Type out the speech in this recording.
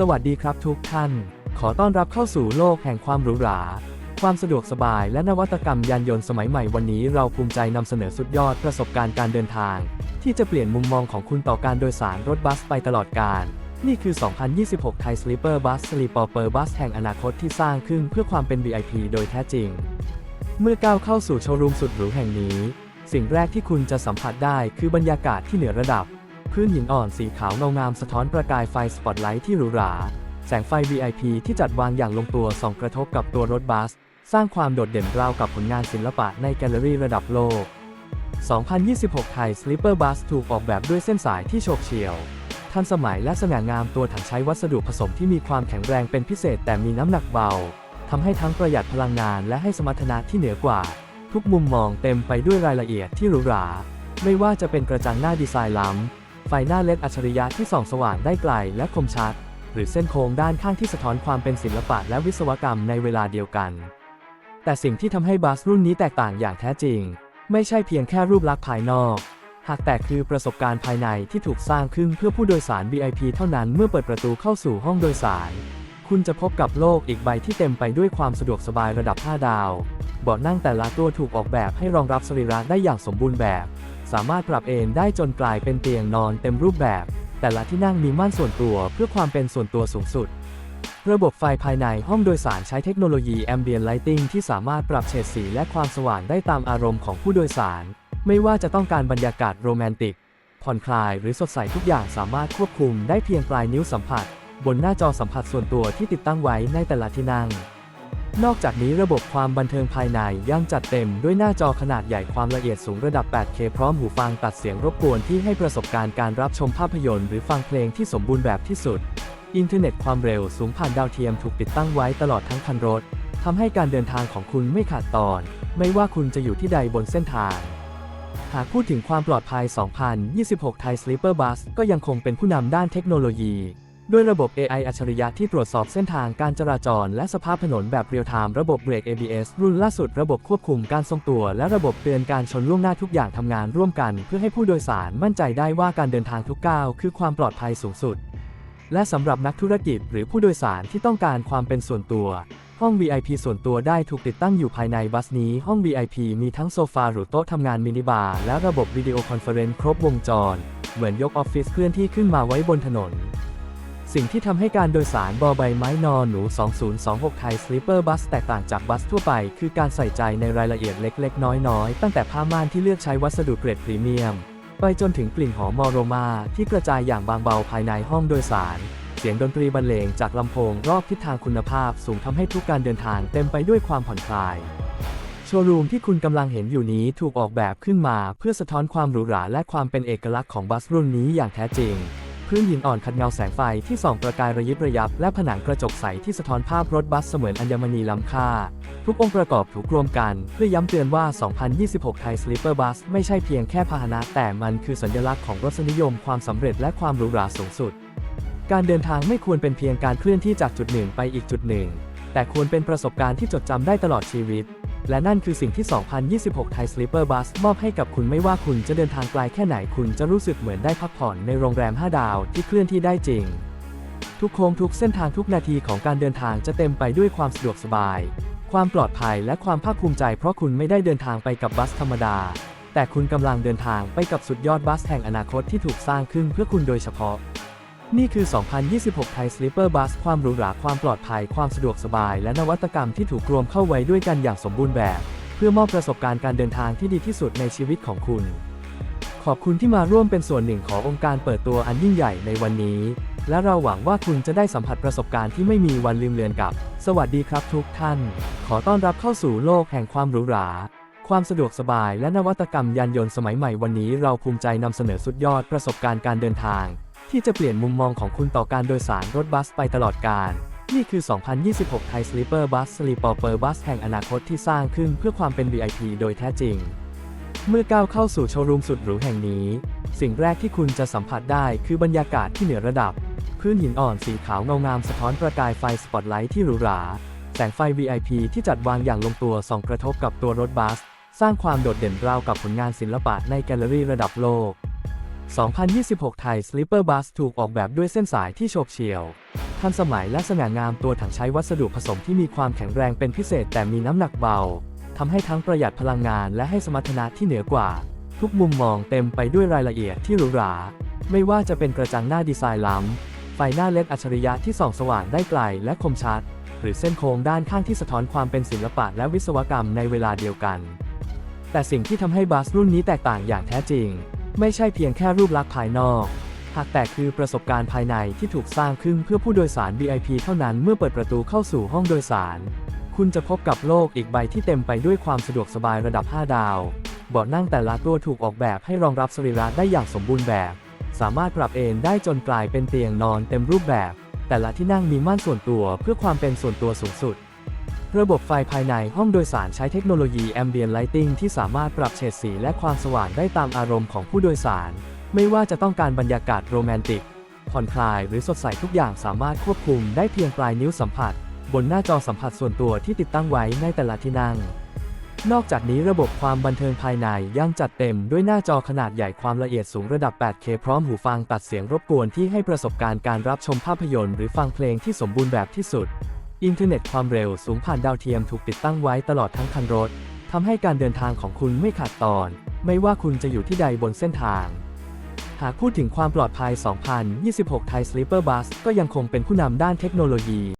สวัสดีครับทุกท่าน ขอต้อนรับเข้าสู่โลกแห่งความหรูหรา ความสะดวกสบายและนวัตกรรมยานยนต์สมัยใหม่วันนี้เราภูมิใจนำเสนอสุดยอดประสบการณ์การเดินทาง ที่จะเปลี่ยนมุมมองของคุณต่อการโดยสารรถบัสไปตลอดกาลนี่คือ 2026ไทย Sleeper Bus Sleeper Bus แห่งอนาคตที่สร้างขึ้นเพื่อความเป็น VIP โดยแท้จริง เมื่อก้าวเข้าสู่โชว์รูมสุดหรูแห่งนี้ สิ่งแรกที่คุณจะสัมผัสได้คือบรรยากาศที่เหนือระดับ พื้นหินอ่อนสีขาวเงางามสะท้อนประกายไฟสปอตไลท์ที่หรูหรา แสงไฟ VIP ที่จัดวางอย่างลงตัวส่องกระทบกับตัวรถบัส สร้างความโดดเด่นราวกับผลงานศิลปะในแกลเลอรี่ระดับโลก 2026 ไทย Sleeper Bus ถูกออกแบบด้วยเส้นสายที่โฉบเฉี่ยว ทันสมัยและสง่างามตัวถังใช้วัสดุผสมที่มีความแข็งแรงเป็นพิเศษแต่มีน้ำหนักเบาทำให้ทั้งประหยัดพลังงานและให้สมรรถนะที่เหนือกว่า ทุกมุมมองเต็มไปด้วยรายละเอียดที่หรูหรา ไม่ว่าจะเป็นกระจังหน้าดีไซน์ล้ำ ไฟหน้าเลดอัจฉริยะที่ส่องสว่างได้ไกลและคมชัด หรือเส้นโค้งด้านข้างที่สะท้อนความเป็นศิลปะและวิศวกรรมในเวลาเดียวกัน แต่สิ่งที่ทำให้บัสรุ่นนี้แตกต่างอย่างแท้จริง ไม่ใช่เพียงแค่รูปลักษณ์ภายนอก หากแต่คือประสบการณ์ภายในที่ถูกสร้างขึ้นเพื่อผู้โดยสาร VIP เท่านั้นเมื่อเปิดประตูเข้าสู่ห้องโดยสาร คุณจะพบกับโลกอีกใบที่เต็มไปด้วยความสะดวกสบายระดับ 5 ดาวเบาะนั่งแต่ละตัวถูกออกแบบให้รองรับสรีระได้อย่างสมบูรณ์แบบ สามารถปรับเอนได้จนกลายเป็นเตียงนอนเต็มรูปแบบ แต่ละที่นั่งมีม่านส่วนตัวเพื่อความเป็นส่วนตัวสูงสุด ระบบไฟภายในห้องโดยสารใช้เทคโนโลยี Ambient Lighting ที่สามารถปรับเฉดสีและความสว่างได้ตามอารมณ์ของผู้โดยสาร ไม่ว่าจะต้องการบรรยากาศโรแมนติก ผ่อนคลายหรือสดใสทุกอย่างสามารถควบคุมได้เพียงปลายนิ้วสัมผัส บนหน้าจอสัมผัสส่วนตัวที่ติดตั้งไว้ในแต่ละที่นั่ง นอกจากนี้ระบบความบันเทิงภายในยังจัดเต็มด้วยหน้าจอขนาดใหญ่ความละเอียดสูงระดับ 8K พร้อมหูฟังตัดเสียงรบกวนที่ให้ประสบการณ์การรับชมภาพยนตร์หรือฟังเพลงที่สมบูรณ์แบบที่สุด อินเทอร์เน็ตความเร็วสูงผ่านดาวเทียมถูกติดตั้งไว้ตลอดทั้งคันรถทำให้การเดินทางของคุณไม่ขาดตอน ไม่ว่าคุณจะอยู่ที่ใดบนเส้นทาง หากพูดถึงความปลอดภัย 2026ไทย Sleeper Bus ก็ยังคงเป็นผู้นำด้านเทคโนโลยี ด้วยระบบ AI อัจฉริยะที่ตรวจสอบเส้นทางการจราจร และสภาพถนนแบบเรียลไทม์ระบบเบรก ABS รุ่นล่าสุดระบบควบคุมการทรงตัว และระบบเตือนการชนล่วงหน้าทุกอย่างทำงานร่วมกัน เพื่อให้ผู้โดยสารมั่นใจได้ว่าการเดินทางทุกก้าวคือความปลอดภัยสูงสุด และสำหรับนักธุรกิจหรือผู้โดยสารที่ต้องการความเป็นส่วนตัวห้อง VIP ส่วนตัวได้ถูกติดตั้งอยู่ภายในบัสนี้ ห้อง VIP มีทั้งโซฟาหรือโต๊ะทำงานมินิบาร์ และระบบวิดีโอคอนเฟอเรนซ์ครบวงจร เหมือนยกออฟฟิศเคลื่อนที่ขึ้นมาไว้บนถนน สิ่งที่ทำให้การโดยสารบอใบไม้นอนหนู 2026 ไทย Sleeper Bus แตกต่างจากบัสทั่วไป คือการใส่ใจในรายละเอียดเล็กๆ น้อยๆ ตั้งแต่ผ้าม่านที่เลือกใช้วัสดุเกรดพรีเมียม ไปจนถึงกลิ่นหอมมอโรมาที่กระจายอย่างบางเบาภายในห้องโดยสาร เสียงดนตรีบรรเลงจากลำโพงรอบทิศทางคุณภาพสูงทำให้ทุกการเดินทางเต็มไปด้วยความผ่อนคลายโชว์รูมที่คุณกำลังเห็นอยู่นี้ถูกออกแบบขึ้นมา เพื่อสะท้อนความหรูหราและความเป็นเอกลักษณ์ของบัสรุ่นนี้อย่างแท้จริง พื้นหินอ่อนขัดเงาแสงไฟที่ส่องประกายระยิบระยับ และผนังกระจกใสที่สะท้อนภาพรถบัสเสมือนอัญมณีล้ำค่า ทุกองค์ประกอบถูกรวมกัน เพื่อย้ำเตือนว่า 2026 ไทย Sleeper Bus ไม่ใช่เพียงแค่พาหนะ แต่มันคือสัญลักษณ์ของรสนิยมความสำเร็จและความหรูหราสูงสุด การเดินทางไม่ควรเป็นเพียงการเคลื่อนที่จากจุดหนึ่งไปอีกจุดหนึ่ง แต่ควรเป็นประสบการณ์ที่จดจำได้ตลอดชีวิต และนั่นคือสิ่งที่ 2026ไทย Sleeper Bus มอบให้กับคุณไม่ว่าคุณจะเดินทางไกลแค่ไหนคุณจะรู้สึกเหมือนได้พักผ่อนในโรงแรม 5 ดาวที่เคลื่อนที่ได้จริง ทุกโค้งทุกเส้นทางทุกนาทีของการเดินทางจะเต็มไปด้วยความสะดวกสบาย ความปลอดภัยและความภาคภูมิใจ เพราะคุณไม่ได้เดินทางไปกับบัสธรรมดา แต่คุณกำลังเดินทางไปกับสุดยอดบัสแห่งอนาคตที่ถูกสร้างขึ้นเพื่อคุณโดยเฉพาะ นี่คือ 2026ไทย Sleeper Bus ความหรูหราความปลอดภัย ความสะดวกสบาย และนวัตกรรมที่ถูกรวมเข้าไว้ด้วยกันอย่างสมบูรณ์แบบ เพื่อมอบประสบการณ์การเดินทางที่ดีที่สุดในชีวิตของคุณ ขอบคุณที่มาร่วมเป็นส่วนหนึ่งขององค์การเปิดตัวอันยิ่งใหญ่ในวันนี้ และเราหวังว่าคุณจะได้สัมผัสประสบการณ์ที่ไม่มีวันลืมเลือนกับ สวัสดีครับทุกท่าน ขอต้อนรับเข้าสู่โลกแห่งความหรูหราความสะดวกสบายและนวัตกรรมยานยนต์สมัยใหม่วันนี้เราภูมิใจนำเสนอสุดยอดประสบการณ์การเดินทาง ที่จะเปลี่ยนมุมมองของคุณต่อการโดยสารรถบัสไปตลอดกาลนี่คือ 2026ไทย Sleeper Bus Sleeper Bus แห่งอนาคตที่สร้างขึ้นเพื่อความเป็น VIP โดยแท้จริง เมื่อก้าวเข้าสู่โชว์รูมสุดหรูแห่งนี้ สิ่งแรกที่คุณจะสัมผัสได้คือบรรยากาศที่เหนือระดับ พื้นหินอ่อนสีขาวเงางามสะท้อนประกายไฟสปอตไลท์ที่หรูหรา แสงไฟ VIP ที่จัดวางอย่างลงตัวส่องกระทบกับตัวรถบัส สร้างความโดดเด่นราวกับผลงานศิลปะในแกลเลอรี่ระดับโลก 2026 ไทย Sleeper Bus ถูกออกแบบด้วยเส้นสายที่โฉบเฉี่ยว ทันสมัยและสง่างามตัวถังใช้วัสดุผสมที่มีความแข็งแรงเป็นพิเศษแต่มีน้ำหนักเบา ทำให้ทั้งประหยัดพลังงานและให้สมรรถนะที่เหนือกว่า ทุกมุมมองเต็มไปด้วยรายละเอียดที่หรูหรา ไม่ว่าจะเป็นกระจังหน้าดีไซน์ล้ำ ไฟหน้าเลดอัจฉริยะที่ส่องสว่างได้ไกลและคมชัด หรือเส้นโค้งด้านข้างที่สะท้อนความเป็นศิลปะและวิศวกรรมในเวลาเดียวกัน แต่สิ่งที่ทำให้บัสรุ่นนี้แตกต่างอย่างแท้จริง ไม่ใช่เพียงแค่รูปลักษณ์ภายนอกหากแต่คือประสบการณ์ภายในที่ถูกสร้างขึ้นเพื่อผู้โดยสาร VIP เท่านั้นเมื่อเปิดประตูเข้าสู่ห้องโดยสาร คุณจะพบกับโลกอีกใบที่เต็มไปด้วยความสะดวกสบายระดับ 5 ดาว เบาะนั่งแต่ละตัวถูกออกแบบให้รองรับสรีระได้อย่างสมบูรณ์แบบ สามารถปรับเอนได้จนกลายเป็นเตียงนอนเต็มรูปแบบ แต่ละที่นั่งมีม่านส่วนตัวเพื่อความเป็นส่วนตัวสูงสุด ระบบไฟภายในห้องโดยสารใช้เทคโนโลยี Ambient Lighting ที่สามารถปรับเฉดสีและความสว่างได้ตามอารมณ์ของผู้โดยสาร ไม่ว่าจะต้องการบรรยากาศโรแมนติก ผ่อนคลายหรือสดใสทุกอย่างสามารถควบคุมได้เพียงปลายนิ้วสัมผัส บนหน้าจอสัมผัสส่วนตัวที่ติดตั้งไว้ในแต่ละที่นั่ง นอกจากนี้ระบบความบันเทิงภายในยังจัดเต็มด้วยหน้าจอขนาดใหญ่ความละเอียดสูงระดับ 8K พร้อมหูฟังตัดเสียงรบกวนที่ให้ประสบการณ์การรับชมภาพยนตร์หรือฟังเพลงที่สมบูรณ์แบบที่สุด อินเทอร์เน็ตความเร็วสูงผ่านดาวเทียมถูกติดตั้งไว้ตลอดทั้งคันรถทำให้การเดินทางของคุณไม่ขาดตอน ไม่ว่าคุณจะอยู่ที่ใดบนเส้นทาง หากพูดถึงความปลอดภัย 2026 Thai Sleeper Bus ก็ยังคงเป็นผู้นำด้านเทคโนโลยี